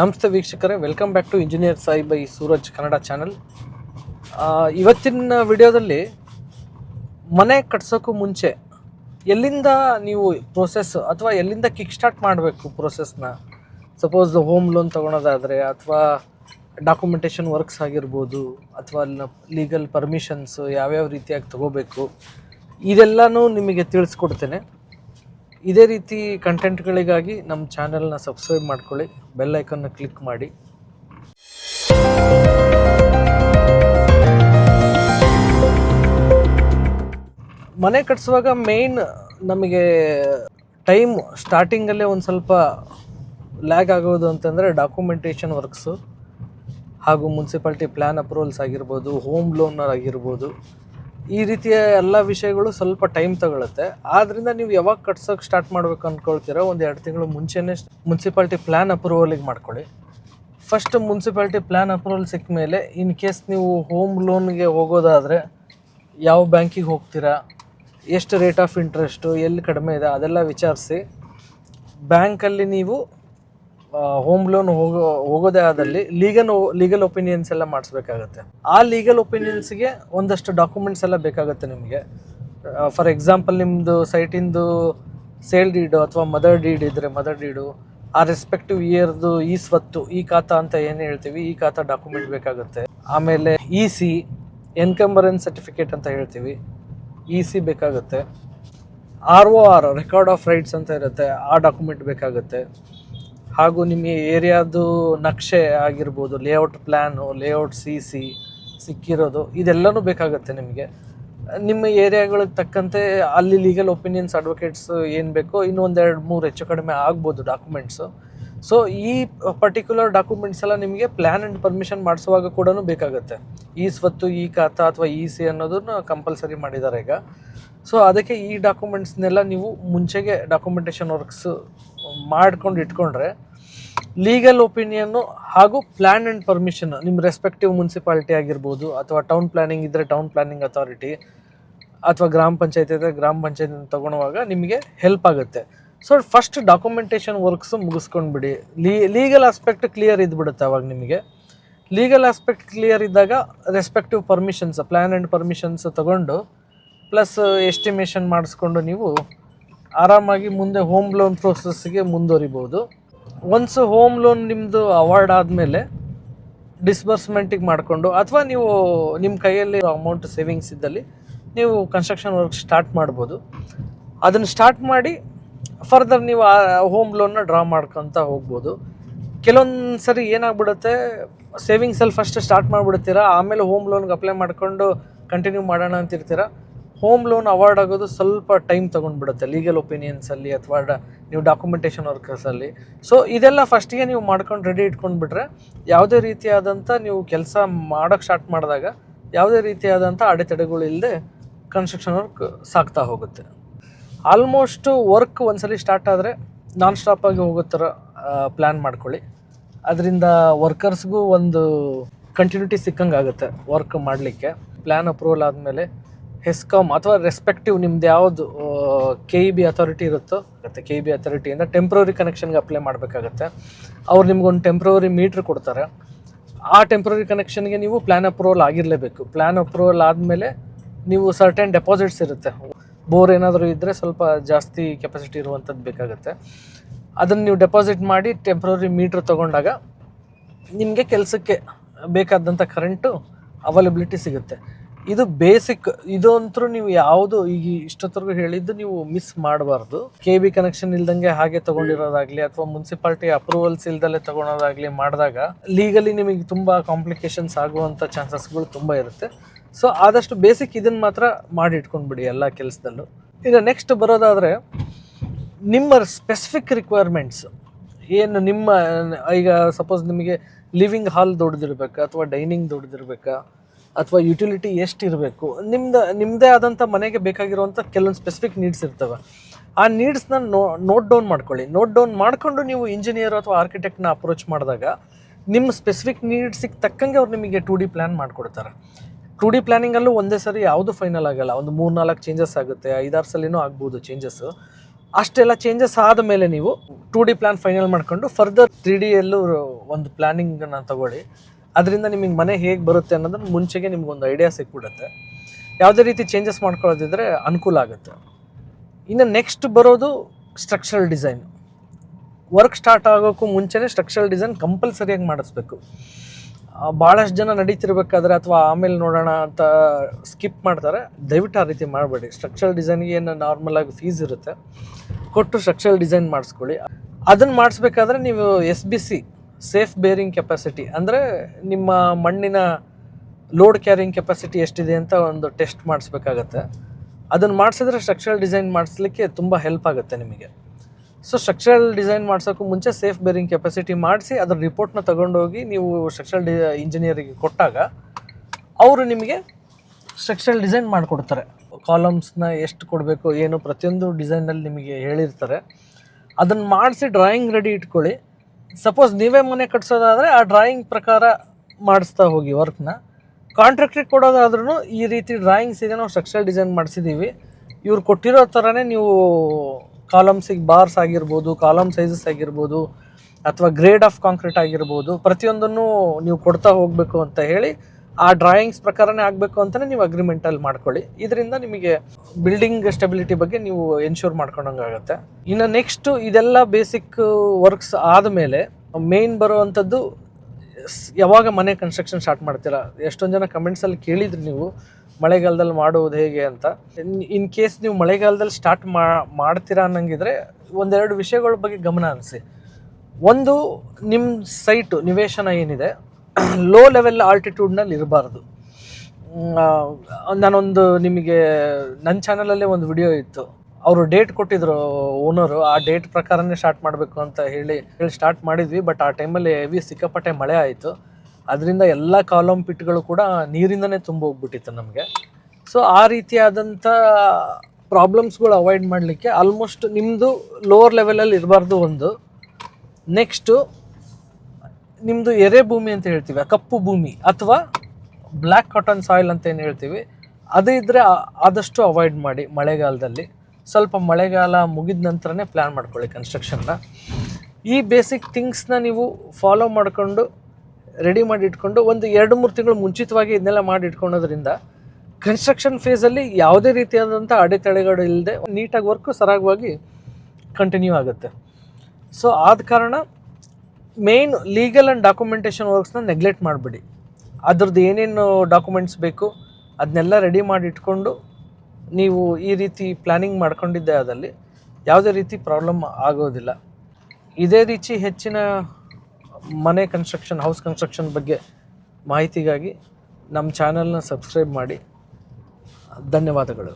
ನಮಸ್ತೆ ವೀಕ್ಷಕರೇ welcome back to engineer Sai by Suraj Kannada channel ಇವತ್ತಿನ ವಿಡಿಯೋದಲ್ಲಿ ಮನೆ ಕಟ್ಸೋಕ್ಕೂ ಮುಂಚೆ ಎಲ್ಲಿಂದ ನೀವು ಪ್ರೋಸೆಸ್ ಅಥವಾ ಎಲ್ಲಿಂದ ಕಿಕ್ ಸ್ಟಾರ್ಟ್ ಮಾಡಬೇಕು ಪ್ರೋಸೆಸ್ನ ಸಪೋಸ್ ಹೋಮ್ ಲೋನ್ ತೊಗೊಳೋದಾದರೆ ಅಥವಾ ಡಾಕ್ಯುಮೆಂಟೇಷನ್ ವರ್ಕ್ಸ್ ಆಗಿರ್ಬೋದು, ಅಥವಾ ಲೀಗಲ್ ಪರ್ಮಿಷನ್ಸು ಯಾವ್ಯಾವ ರೀತಿಯಾಗಿ ತಗೋಬೇಕು, ಇದೆಲ್ಲನೂ ನಿಮಗೆ ತಿಳಿಸ್ಕೊಡ್ತೇನೆ. ಇದೇ ರೀತಿ ಕಂಟೆಂಟ್ಗಳಿಗಾಗಿ ನಮ್ಮ ಚಾನೆಲ್ನ ಸಬ್ಸ್ಕ್ರೈಬ್ ಮಾಡ್ಕೊಳ್ಳಿ ಬೆಲ್ ಐಕನ್ನ ಕ್ಲಿಕ್ ಮಾಡಿ. ಮನೆ ಕಟ್ಸುವಾಗ ಮೇಯ್ನ್ ನಮಗೆ ಟೈಮ್ ಸ್ಟಾರ್ಟಿಂಗಲ್ಲೇ ಒಂದು ಸ್ವಲ್ಪ ಲ್ಯಾಗ್ ಆಗೋದು ಅಂತಂದರೆ ಡಾಕ್ಯುಮೆಂಟೇಷನ್ ವರ್ಕ್ಸು ಹಾಗೂ ಮುನ್ಸಿಪಾಲ್ಟಿ ಪ್ಲ್ಯಾನ್ ಅಪ್ರೂವಲ್ಸ್ ಆಗಿರ್ಬೋದು ಹೋಮ್ ಲೋನರ್ ಆಗಿರ್ಬೋದು. ಈ ರೀತಿಯ ಎಲ್ಲ ವಿಷಯಗಳು ಸ್ವಲ್ಪ ಟೈಮ್ ತಗೊಳುತ್ತೆ. ಆದ್ರಿಂದ ನೀವು ಯಾವಾಗ ಕಟ್ಸೋಕೆ ಸ್ಟಾರ್ಟ್ ಮಾಡ್ಬೇಕು ಅಂದ್ಕೊಳ್ತೀರೋ ಒಂದು ಎರಡು ತಿಂಗಳು ಮುಂಚೆನೇ ಮುನ್ಸಿಪಾಲ್ಟಿ ಪ್ಲ್ಯಾನ್ ಅಪ್ರೂವಲಿಗೆ ಮಾಡ್ಕೊಳ್ಳಿ. ಫಸ್ಟ್ ಮುನ್ಸಿಪಾಲ್ಟಿ ಪ್ಲ್ಯಾನ್ ಅಪ್ರೂವಲ್ ಸಿಕ್ಕ ಮೇಲೆ ಇನ್ ಕೇಸ್ ನೀವು ಹೋಮ್ ಲೋನ್ಗೆ ಹೋಗೋದಾದರೆ ಯಾವ ಬ್ಯಾಂಕಿಗೆ ಹೋಗ್ತೀರಾ, ಎಷ್ಟು ರೇಟ್ ಆಫ್ ಇಂಟ್ರೆಸ್ಟು ಎಲ್ಲಿ ಕಡಿಮೆ ಇದೆ ಅದೆಲ್ಲ ವಿಚಾರಿಸಿ. ಬ್ಯಾಂಕಲ್ಲಿ ನೀವು ಹೋಮ್ ಲೋನ್ ಹೋಗೋ, ಹೋಗೋದೇ ಆದಲ್ಲಿ ಲೀಗಲ್ ಲೀಗಲ್ ಒಪಿನಿಯನ್ಸ್ ಎಲ್ಲ ಮಾಡಿಸ್ಬೇಕಾಗತ್ತೆ. ಆ ಲೀಗಲ್ ಒಪಿನಿಯನ್ಸ್ಗೆ ಒಂದಷ್ಟು ಡಾಕ್ಯುಮೆಂಟ್ಸ್ ಎಲ್ಲ ಬೇಕಾಗುತ್ತೆ ನಿಮಗೆ. ಫಾರ್ ಎಕ್ಸಾಂಪಲ್ ನಿಮ್ಮದು ಸೈಟಿಂದು ಸೇಲ್ ಡೀಡು ಅಥವಾ ಮದರ್ ಡೀಡ್ ಇದ್ದರೆ ಮದರ್ ಡೀಡು ಆ ರೆಸ್ಪೆಕ್ಟಿವ್ ಇಯರ್ದು ಈ ಸ್ವತ್ತು, ಈ ಖಾತಾ ಅಂತ ಏನು ಹೇಳ್ತೀವಿ, ಈ ಖಾತಾ ಡಾಕ್ಯುಮೆಂಟ್ ಬೇಕಾಗುತ್ತೆ. ಆಮೇಲೆ ಇ ಸಿ ಎನ್ಕಂಬರೆನ್ಸ್ ಸರ್ಟಿಫಿಕೇಟ್ ಅಂತ ಹೇಳ್ತೀವಿ ಇ ಸಿ ಬೇಕಾಗುತ್ತೆ. R O R record of rights ಅಂತ ಇರುತ್ತೆ, ಆ ಡಾಕ್ಯುಮೆಂಟ್ ಬೇಕಾಗುತ್ತೆ. ಹಾಗೂ ನಿಮಗೆ ಏರಿಯಾದು ನಕ್ಷೆ ಆಗಿರ್ಬೋದು layout plan layout C C ಸಿಕ್ಕಿರೋದು, ಇದೆಲ್ಲನೂ ಬೇಕಾಗುತ್ತೆ ನಿಮಗೆ. ನಿಮ್ಮ ಏರಿಯಾಗಳಿಗೆ ತಕ್ಕಂತೆ ಅಲ್ಲಿ ಲೀಗಲ್ ಒಪಿನಿಯನ್ಸ್ ಅಡ್ವೊಕೇಟ್ಸ್ ಏನು ಬೇಕೋ ಇನ್ನೂ ಒಂದೆರಡು ಮೂರು ಹೆಚ್ಚು ಕಡಿಮೆ ಆಗ್ಬೋದು ಡಾಕ್ಯುಮೆಂಟ್ಸು ಸೊ ಈ ಪರ್ಟಿಕ್ಯುಲರ್ ಡಾಕ್ಯುಮೆಂಟ್ಸ್ ಎಲ್ಲ ನಿಮಗೆ ಪ್ಲ್ಯಾನ್ ಆ್ಯಂಡ್ ಪರ್ಮಿಷನ್ ಮಾಡಿಸುವಾಗ ಕೂಡ ಬೇಕಾಗುತ್ತೆ. ಈ ಸ್ವತ್ತು, ಈ ಖಾತಾ ಅಥವಾ ಇ ಸಿ ಅನ್ನೋದನ್ನ ಕಂಪಲ್ಸರಿ ಮಾಡಿದ್ದಾರೆ ಈಗ. ಸೊ ಅದಕ್ಕೆ ಈ ಡಾಕ್ಯುಮೆಂಟ್ಸ್ನೆಲ್ಲ ನೀವು ಮುಂಚೆಗೆ ಡಾಕ್ಯುಮೆಂಟೇಷನ್ ವರ್ಕ್ಸ್ ಮಾಡ್ಕೊಂಡು ಇಟ್ಕೊಂಡ್ರೆ ಲೀಗಲ್ ಒಪಿನಿಯನ್ನು ಹಾಗೂ ಪ್ಲ್ಯಾನ್ ಆ್ಯಂಡ್ ಪರ್ಮಿಷನ್ ನಿಮ್ಮ ರೆಸ್ಪೆಕ್ಟಿವ್ ಮುನ್ಸಿಪಾಲಿಟಿ ಆಗಿರ್ಬೋದು ಅಥವಾ ಟೌನ್ ಪ್ಲಾನಿಂಗ್ ಇದ್ದರೆ ಟೌನ್ ಪ್ಲಾನಿಂಗ್ ಅಥಾರಿಟಿ ಅಥವಾ ಗ್ರಾಮ ಪಂಚಾಯತ್ ಇದ್ದರೆ ಗ್ರಾಮ ಪಂಚಾಯತ್ ತಗೊಳುವಾಗ ನಿಮಗೆ ಹೆಲ್ಪ್ ಆಗುತ್ತೆ. ಸೊ ಫಸ್ಟ್ ಡಾಕ್ಯುಮೆಂಟೇಷನ್ ವರ್ಕ್ಸು ಮುಗಿಸ್ಕೊಂಡ್ಬಿಡಿ. ಲೀ ಲೀಗಲ್ ಆಸ್ಪೆಕ್ಟ್ ಕ್ಲಿಯರ್ ಇದ್ಬಿಡುತ್ತೆ ಅವಾಗ ನಿಮಗೆ. ಲೀಗಲ್ ಆಸ್ಪೆಕ್ಟ್ ಕ್ಲಿಯರ್ ಇದ್ದಾಗ respective permissions plan and permissions ತಗೊಂಡು ಪ್ಲಸ್ ಎಸ್ಟಿಮೇಷನ್ ಮಾಡಿಸ್ಕೊಂಡು ನೀವು ಆರಾಮಾಗಿ ಮುಂದೆ ಹೋಮ್ ಲೋನ್ ಪ್ರೋಸೆಸ್ಗೆ ಮುಂದುವರಿಬೋದು. ಒನ್ಸ್ ಹೋಮ್ ಲೋನ್ ನಿಮ್ಮದು ಅವಾರ್ಡ್ ಆದಮೇಲೆ ಡಿಸ್ಬರ್ಸ್ಮೆಂಟಿಗೆ ಮಾಡಿಕೊಂಡು, ಅಥವಾ ನೀವು ನಿಮ್ಮ ಕೈಯಲ್ಲಿ ಅಮೌಂಟ್ ಸೇವಿಂಗ್ಸ್ ಇದ್ದಲ್ಲಿ ನೀವು ಕನ್ಸ್ಟ್ರಕ್ಷನ್ ವರ್ಕ್ ಸ್ಟಾರ್ಟ್ ಮಾಡ್ಬೋದು. ಅದನ್ನು ಸ್ಟಾರ್ಟ್ ಮಾಡಿ ಫರ್ದರ್ ನೀವು ಆ ಹೋಮ್ ಲೋನ್ನ ಡ್ರಾ ಮಾಡ್ಕೊತ ಹೋಗ್ಬೋದು. ಕೆಲವೊಂದು ಸರಿ ಏನಾಗ್ಬಿಡುತ್ತೆ ಸೇವಿಂಗ್ಸಲ್ಲಿ ಫಸ್ಟ್ ಸ್ಟಾರ್ಟ್ ಮಾಡಿಬಿಡ್ತೀರಾ, ಆಮೇಲೆ ಹೋಮ್ ಲೋನ್ಗೆ ಅಪ್ಲೈ ಮಾಡಿಕೊಂಡು ಕಂಟಿನ್ಯೂ ಮಾಡೋಣ ಅಂತಿರ್ತೀರ. ಹೋಮ್ ಲೋನ್ ಅವಾರ್ಡ್ ಆಗೋದು ಸ್ವಲ್ಪ ಟೈಮ್ ತೊಗೊಂಡ್ಬಿಡುತ್ತೆ ಲೀಗಲ್ ಒಪಿನಿಯನ್ಸಲ್ಲಿ ಅಥವಾ ನೀವು ಡಾಕ್ಯುಮೆಂಟೇಷನ್ ವರ್ಕರ್ಸಲ್ಲಿ ಸೊ ಇದೆಲ್ಲ ಫಸ್ಟಿಗೆ ನೀವು ಮಾಡ್ಕೊಂಡು ರೆಡಿ ಇಟ್ಕೊಂಡ್ಬಿಟ್ರೆ, ಯಾವುದೇ ರೀತಿಯಾದಂಥ ನೀವು ಕೆಲಸ ಮಾಡೋಕ್ಕೆ ಸ್ಟಾರ್ಟ್ ಮಾಡಿದಾಗ, ಯಾವುದೇ ರೀತಿಯಾದಂಥ ಅಡೆತಡೆಗಳು ಇಲ್ಲದೆ ಕನ್ಸ್ಟ್ರಕ್ಷನ್ ವರ್ಕ್ ಸಾಗ್ತಾ ಹೋಗುತ್ತೆ. ಆಲ್ಮೋಸ್ಟ್ ವರ್ಕ್ ಒಂದ್ಸಲಿ ಸ್ಟಾರ್ಟ್ ಆದರೆ ನಾನ್ ಸ್ಟಾಪಾಗಿ ಹೋಗೋ ಥರ ಪ್ಲ್ಯಾನ್ ಮಾಡ್ಕೊಳ್ಳಿ. ಅದರಿಂದ ವರ್ಕರ್ಸ್ಗೂ ಒಂದು ಕಂಟಿನ್ಯೂಟಿ ಸಿಕ್ಕಂಗೆ ಆಗುತ್ತೆ ವರ್ಕ್ ಮಾಡಲಿಕ್ಕೆ. ಪ್ಲ್ಯಾನ್ ಅಪ್ರೂವಲ್ ಆದಮೇಲೆ ಹೆಸ್ಕಾಮ್ ಅಥವಾ ರೆಸ್ಪೆಕ್ಟಿವ್ ನಿಮ್ದು ಯಾವುದು ಕೆ ಇ ಬಿ ಅಥಾರಿಟಿ ಇರುತ್ತೋ, ಮತ್ತು ಕೆ ಇ ಬಿ ಅಥಾರಿಟಿಯಿಂದ ಟೆಂಪ್ರವರಿ ಕನೆಕ್ಷನ್ಗೆ ಅಪ್ಲೈ ಮಾಡಬೇಕಾಗತ್ತೆ. ಅವ್ರು ನಿಮ್ಗೊಂದು ಟೆಂಪ್ರವರಿ ಮೀಟ್ರ್ ಕೊಡ್ತಾರೆ. ಆ ಟೆಂಪ್ರವರಿ ಕನೆಕ್ಷನ್ಗೆ ನೀವು ಪ್ಲ್ಯಾನ್ ಅಪ್ರೂವಲ್ ಆಗಿರಲೇಬೇಕು. ಪ್ಲ್ಯಾನ್ ಅಪ್ರೂವಲ್ ಆದಮೇಲೆ ನೀವು ಸರ್ಟೆನ್ ಡೆಪಾಸಿಟ್ಸ್ ಇರುತ್ತೆ. ಬೋರ್ ಏನಾದರೂ ಇದ್ದರೆ ಸ್ವಲ್ಪ ಜಾಸ್ತಿ ಕೆಪಾಸಿಟಿ ಇರುವಂಥದ್ದು ಬೇಕಾಗುತ್ತೆ. ಅದನ್ನು ನೀವು ಡೆಪಾಸಿಟ್ ಮಾಡಿ ಟೆಂಪ್ರವರಿ ಮೀಟ್ರ್ ತೊಗೊಂಡಾಗ ನಿಮಗೆ ಕೆಲಸಕ್ಕೆ ಬೇಕಾದಂಥ ಕರೆಂಟು ಅವೈಲಬಿಲಿಟಿ ಸಿಗುತ್ತೆ. ಇದು ಬೇಸಿಕ್ ಇದಂತರೂ ನೀವು ಯಾವುದು ಈಗ ಇಷ್ಟೊತ್ತರೆಗೂ ಹೇಳಿದ್ದು ನೀವು ಮಿಸ್ ಮಾಡಬಾರ್ದು. ಕೆ ಬಿ ಕನೆಕ್ಷನ್ ಇಲ್ದಂಗೆ ಹಾಗೆ ತಗೊಂಡಿರೋದಾಗ್ಲಿ ಅಥವಾ ಮುನ್ಸಿಪಾಲ್ಟಿ ಅಪ್ರೂವಲ್ಸ್ ಇಲ್ದಲೆ ತಗೊಳೋದಾಗ್ಲಿ ಮಾಡಿದಾಗ ಲೀಗಲಿ ನಿಮಗೆ ತುಂಬ ಕಾಂಪ್ಲಿಕೇಶನ್ಸ್ ಆಗುವಂಥ ಚಾನ್ಸಸ್ಗಳು ತುಂಬ ಇರುತ್ತೆ. ಸೊ ಆದಷ್ಟು ಬೇಸಿಕ್ ಇದನ್ನು ಮಾತ್ರ ಮಾಡಿ ಇಟ್ಕೊಂಡ್ಬಿಡಿ ಎಲ್ಲ ಕೆಲಸದಲ್ಲೂ. ಈಗ ನೆಕ್ಸ್ಟ್ ಬರೋದಾದರೆ ನಿಮ್ಮ ಸ್ಪೆಸಿಫಿಕ್ ರಿಕ್ವೈರ್ಮೆಂಟ್ಸ್ ಏನು ನಿಮ್ಮ, ಈಗ ಸಪೋಸ್ ನಿಮಗೆ ಲಿವಿಂಗ್ ಹಾಲ್ ದೊಡ್ಡದಿರ್ಬೇಕಾ ಅಥವಾ ಡೈನಿಂಗ್ ದೊಡ್ಡದಿರ್ಬೇಕಾ ಅಥವಾ ಯುಟಿಲಿಟಿ ಎಷ್ಟು ಇರಬೇಕು ನಿಮ್ದು ನಿಮ್ಮದೇ ಆದಂಥ ಮನೆಗೆ ಬೇಕಾಗಿರುವಂಥ ಕೆಲವೊಂದು ಸ್ಪೆಸಿಫಿಕ್ ನೀಡ್ಸ್ ಇರ್ತವೆ. ಆ ನೀಡ್ಸ್ನ ನೋ ನೋಟ್ ಡೌನ್ ಮಾಡ್ಕೊಳ್ಳಿ. ನೋಟ್ ಡೌನ್ ಮಾಡಿಕೊಂಡು ನೀವು ಇಂಜಿನಿಯರ್ ಅಥವಾ ಆರ್ಕಿಟೆಕ್ಟ್ನ ಅಪ್ರೋಚ್ ಮಾಡಿದಾಗ ನಿಮ್ಮ ಸ್ಪೆಸಿಫಿಕ್ ನೀಡ್ಸಿಗೆ ತಕ್ಕಂಗೆ ಅವ್ರು ನಿಮಗೆ ಟು ಡಿ ಪ್ಲ್ಯಾನ್ ಮಾಡಿಕೊಡ್ತಾರೆ. ಟು ಡಿ ಪ್ಲ್ಯಾನಿಂಗಲ್ಲೂ ಒಂದೇ ಸರಿ ಯಾವುದು ಫೈನಲ್ ಆಗಲ್ಲ. ಒಂದು ಮೂರು ನಾಲ್ಕು ಚೇಂಜಸ್ ಆಗುತ್ತೆ, ಐದಾರು ಸಲಿನೂ ಆಗ್ಬೋದು ಚೇಂಜಸ್ಸು ಅಷ್ಟೆಲ್ಲ ಚೇಂಜಸ್ ಆದ ಮೇಲೆ ನೀವು ಟು ಡಿ ಪ್ಲ್ಯಾನ್ ಫೈನಲ್ ಮಾಡ್ಕೊಂಡು ಫರ್ದರ್ ತ್ರೀ ಡಿಯಲ್ಲೂ ಒಂದು ಪ್ಲ್ಯಾನಿಂಗನ್ನು ತಗೊಳ್ಳಿ. ಅದರಿಂದ ನಿಮಗೆ ಮನೆ ಹೇಗೆ ಬರುತ್ತೆ ಅನ್ನೋದನ್ನ ಮುಂಚೆಗೆ ನಿಮ್ಗೊಂದು ಐಡಿಯಾ ಸಿಕ್ಬಿಡುತ್ತೆ. ಯಾವುದೇ ರೀತಿ ಚೇಂಜಸ್ ಮಾಡ್ಕೊಳ್ಳೋದಿದ್ರೆ ಅನುಕೂಲ ಆಗುತ್ತೆ. ಇನ್ನು ನೆಕ್ಸ್ಟ್ ಬರೋದು ಸ್ಟ್ರಕ್ಚರಲ್ ಡಿಸೈನ್ ವರ್ಕ್ ಸ್ಟಾರ್ಟ್ ಆಗೋಕ್ಕೂ ಮುಂಚೆನೇ ಸ್ಟ್ರಕ್ಚರಲ್ ಡಿಸೈನ್ ಕಂಪಲ್ಸರಿಯಾಗಿ ಮಾಡಿಸ್ಬೇಕು. ಭಾಳಷ್ಟು ಜನ ನಡೀತಿರ್ಬೇಕಾದ್ರೆ ಅಥವಾ ಆಮೇಲೆ ನೋಡೋಣ ಅಂತ ಸ್ಕಿಪ್ ಮಾಡ್ತಾರೆ, ದಯವಿಟ್ಟು ಆ ರೀತಿ ಮಾಡಬೇಡಿ. ಸ್ಟ್ರಕ್ಚರಲ್ ಡಿಸೈನ್ಗೆ ಏನು ನಾರ್ಮಲಾಗಿ ಫೀಸ್ ಇರುತ್ತೆ, ಕೊಟ್ಟು ಸ್ಟ್ರಕ್ಚರಲ್ ಡಿಸೈನ್ ಮಾಡಿಸ್ಕೊಳ್ಳಿ. ಅದನ್ನು ಮಾಡಿಸ್ಬೇಕಾದ್ರೆ ನೀವು S B C safe bearing capacity ಅಂದರೆ ನಿಮ್ಮ ಮಣ್ಣಿನ ಲೋಡ್ ಕ್ಯಾರಿಂಗ್ ಕೆಪಾಸಿಟಿ ಎಷ್ಟಿದೆ ಅಂತ ಒಂದು ಟೆಸ್ಟ್ ಮಾಡಿಸ್ಬೇಕಾಗತ್ತೆ. ಅದನ್ನು ಮಾಡಿಸಿದ್ರೆ ಸ್ಟ್ರಕ್ಚರಲ್ ಡಿಸೈನ್ ಮಾಡಿಸ್ಲಿಕ್ಕೆ ತುಂಬ ಹೆಲ್ಪ್ ಆಗುತ್ತೆ ನಿಮಗೆ. ಸೊ ಸ್ಟ್ರಕ್ಚರಲ್ ಡಿಸೈನ್ ಮಾಡ್ಸೋಕ್ಕೂ ಮುಂಚೆ ಸೇಫ್ ಬೇರಿಂಗ್ ಕೆಪಾಸಿಟಿ ಮಾಡಿಸಿ, ಅದರ ರಿಪೋರ್ಟ್ನ ತಗೊಂಡೋಗಿ ನೀವು ಸ್ಟ್ರಕ್ಚರಲ್ ಡಿ ಇಂಜಿನಿಯರಿಗೆ ಕೊಟ್ಟಾಗ ಅವರು ನಿಮಗೆ ಸ್ಟ್ರಕ್ಚರಲ್ ಡಿಸೈನ್ ಮಾಡಿಕೊಡ್ತಾರೆ. ಕಾಲಮ್ಸ್ನ ಎಷ್ಟು ಕೊಡಬೇಕು, ಏನು ಪ್ರತಿಯೊಂದು ಡಿಸೈನಲ್ಲಿ ನಿಮಗೆ ಹೇಳಿರ್ತಾರೆ. ಅದನ್ನು ಮಾಡಿಸಿ ಡ್ರಾಯಿಂಗ್ ರೆಡಿ ಇಟ್ಕೊಳ್ಳಿ. ಸಪೋಸ್ ನೀವೇ ಮನೆ ಕಟ್ಸೋದಾದರೆ ಆ ಡ್ರಾಯಿಂಗ್ ಪ್ರಕಾರ ಮಾಡಿಸ್ತಾ ಹೋಗಿ ವರ್ಕ್ನ ಕಾಂಟ್ರಾಕ್ಟ್ರಿಗೆ ಕೊಡೋದಾದ್ರೂ ಈ ರೀತಿ ಡ್ರಾಯಿಂಗ್ಸ್ ಇದೆ, ನಾವು ಸ್ಟ್ರಕ್ಚರ್ ಡಿಸೈನ್ ಮಾಡಿಸಿದ್ದೀವಿ ಇವ್ರು ಕೊಟ್ಟಿರೋ ಥರನೇ ನೀವು ಕಾಲಮ್ಸಿಗೆ ಬಾರ್ಸ್ ಆಗಿರ್ಬೋದು ಕಾಲಮ್ ಸೈಜಸ್ ಆಗಿರ್ಬೋದು, ಅಥವಾ ಗ್ರೇಡ್ ಆಫ್ ಕಾಂಕ್ರೀಟ್ ಆಗಿರ್ಬೋದು, ಪ್ರತಿಯೊಂದನ್ನು ನೀವು ಕೊಡ್ತಾ ಹೋಗಬೇಕು ಅಂತ ಹೇಳಿ ಆ ಡ್ರಾಯಿಂಗ್ಸ್ ಪ್ರಕಾರನೇ ಆಗಬೇಕು ಅಂತಲೇ ನೀವು ಅಗ್ರಿಮೆಂಟಲ್ಲಿ ಮಾಡ್ಕೊಳ್ಳಿ. ಇದರಿಂದ ನಿಮಗೆ ಬಿಲ್ಡಿಂಗ್ ಸ್ಟೆಬಿಲಿಟಿ ಬಗ್ಗೆ ನೀವು ಎನ್ಶೂರ್ ಮಾಡ್ಕೊಂಡಂಗಾಗತ್ತೆ ಇನ್ನು ನೆಕ್ಸ್ಟು ಇದೆಲ್ಲ ಬೇಸಿಕ್ ವರ್ಕ್ಸ್ ಆದಮೇಲೆ ಮೇಯ್ನ್ ಬರುವಂಥದ್ದು ಯಾವಾಗ ಮನೆ ಕನ್ಸ್ಟ್ರಕ್ಷನ್ ಸ್ಟಾರ್ಟ್ ಮಾಡ್ತೀರಾ? ಎಷ್ಟೊಂದು ಜನ ಕಮೆಂಟ್ಸಲ್ಲಿ ಕೇಳಿದ್ರಿ ನೀವು, ಮಳೆಗಾಲದಲ್ಲಿ ಮಾಡುವುದು ಹೇಗೆ ಅಂತ. ಇನ್ ಕೇಸ್ ನೀವು ಮಳೆಗಾಲದಲ್ಲಿ ಸ್ಟಾರ್ಟ್ ಮಾಡ್ತೀರಾ ಅನ್ನಂಗಿದ್ರೆ ಒಂದೆರಡು ವಿಷಯಗಳ ಬಗ್ಗೆ ಗಮನ ಹರಿಸಿ ಒಂದು ನಿಮ್ಮ ಸೈಟು ನಿವೇಶನ ಏನಿದೆ ಲೋ ಲೆವೆಲ್ ಆಲ್ಟಿಟ್ಯೂಡ್ನಲ್ಲಿ ಇರಬಾರ್ದು. ನಾನೊಂದು ನಿಮಗೆ ನನ್ನ ಚಾನಲಲ್ಲೇ ಒಂದು ವಿಡಿಯೋ ಇತ್ತು. ಅವರು ಡೇಟ್ ಕೊಟ್ಟಿದ್ರು ಓನರು ಆ ಡೇಟ್ ಪ್ರಕಾರನೇ ಸ್ಟಾರ್ಟ್ ಮಾಡಬೇಕು ಅಂತ ಹೇಳಿ ಹೇಳಿ ಸ್ಟಾರ್ಟ್ ಮಾಡಿದ್ವಿ ಬಟ್ ಆ ಟೈಮಲ್ಲಿ ಹೆವಿ ಸಿಕ್ಕಾಪಟ್ಟೆ ಮಳೆ ಆಯಿತು. ಅದರಿಂದ ಎಲ್ಲ ಕಾಲಮ್ ಪಿಟ್ಗಳು ಕೂಡ ನೀರಿಂದನೇ ತುಂಬ ಹೋಗ್ಬಿಟ್ಟಿತ್ತು ನಮಗೆ. ಸೊ ಆ ರೀತಿಯಾದಂಥ ಪ್ರಾಬ್ಲಮ್ಸ್ಗಳು ಅವಾಯ್ಡ್ ಮಾಡಲಿಕ್ಕೆ ಆಲ್ಮೋಸ್ಟ್ ನಿಮ್ಮದು ಲೋವರ್ ಲೆವೆಲಲ್ಲಿ ಇರಬಾರ್ದು ಒಂದು. ನೆಕ್ಸ್ಟು ನಿಮ್ಮದು ಎರೆ ಭೂಮಿ ಅಂತ ಹೇಳ್ತೀವಿ ಕಪ್ಪು ಭೂಮಿ ಅಥವಾ ಬ್ಲ್ಯಾಕ್ ಕಾಟನ್ ಸಾಯಿಲ್ ಅಂತ ಏನು ಹೇಳ್ತೀವಿ, ಅದು ಇದ್ದರೆ ಆದಷ್ಟು ಅವಾಯ್ಡ್ ಮಾಡಿ ಮಳೆಗಾಲದಲ್ಲಿ. ಸ್ವಲ್ಪ ಮಳೆಗಾಲ ಮುಗಿದ ನಂತರನೇ ಪ್ಲ್ಯಾನ್ ಮಾಡ್ಕೊಳ್ಳಿ ಕನ್ಸ್ಟ್ರಕ್ಷನ್ನ ಈ ಬೇಸಿಕ್ ಥಿಂಗ್ಸ್ನ ನೀವು ಫಾಲೋ ಮಾಡಿಕೊಂಡು ರೆಡಿ ಮಾಡಿ ಇಟ್ಕೊಂಡು, ಒಂದು ಎರಡು ಮೂರು ತಿಂಗಳು ಮುಂಚಿತವಾಗಿ ಇದನ್ನೆಲ್ಲ ಮಾಡಿ ಇಟ್ಕೊಳೋದ್ರಿಂದ ಕನ್ಸ್ಟ್ರಕ್ಷನ್ ಫೇಸಲ್ಲಿ ಯಾವುದೇ ರೀತಿಯಾದಂಥ ಅಡೆತಡೆಗಳು ಇಲ್ಲದೆ ನೀಟಾಗಿ ವರ್ಕು ಸರಾಗವಾಗಿ ಕಂಟಿನ್ಯೂ ಆಗುತ್ತೆ. ಸೊ ಆದ ಕಾರಣ ಮೇನ್ ಲೀಗಲ್ ಆ್ಯಂಡ್ ಡಾಕ್ಯುಮೆಂಟೇಷನ್ ವರ್ಕ್ಸ್ನ ನೆಗ್ಲೆಕ್ಟ್ ಮಾಡಬೇಡಿ. ಅದ್ರದ್ದು ಏನೇನು ಡಾಕ್ಯುಮೆಂಟ್ಸ್ ಬೇಕು ಅದನ್ನೆಲ್ಲ ರೆಡಿ ಮಾಡಿ ಇಟ್ಕೊಂಡು ನೀವು ಈ ರೀತಿ ಪ್ಲ್ಯಾನಿಂಗ್ ಮಾಡ್ಕೊಂಡಿದ್ದೆ ಅದರಲ್ಲಿ ಯಾವುದೇ ರೀತಿ ಪ್ರಾಬ್ಲಮ್ ಆಗೋದಿಲ್ಲ. ಇದೇ ರೀತಿ ಹೆಚ್ಚಿನ ಮನೆ ಕನ್ಸ್ಟ್ರಕ್ಷನ್ ಹೌಸ್ ಕನ್ಸ್ಟ್ರಕ್ಷನ್ ಬಗ್ಗೆ ಮಾಹಿತಿಗಾಗಿ ನಮ್ಮ ಚಾನಲ್ನ ಸಬ್ಸ್ಕ್ರೈಬ್ ಮಾಡಿ. ಧನ್ಯವಾದಗಳು.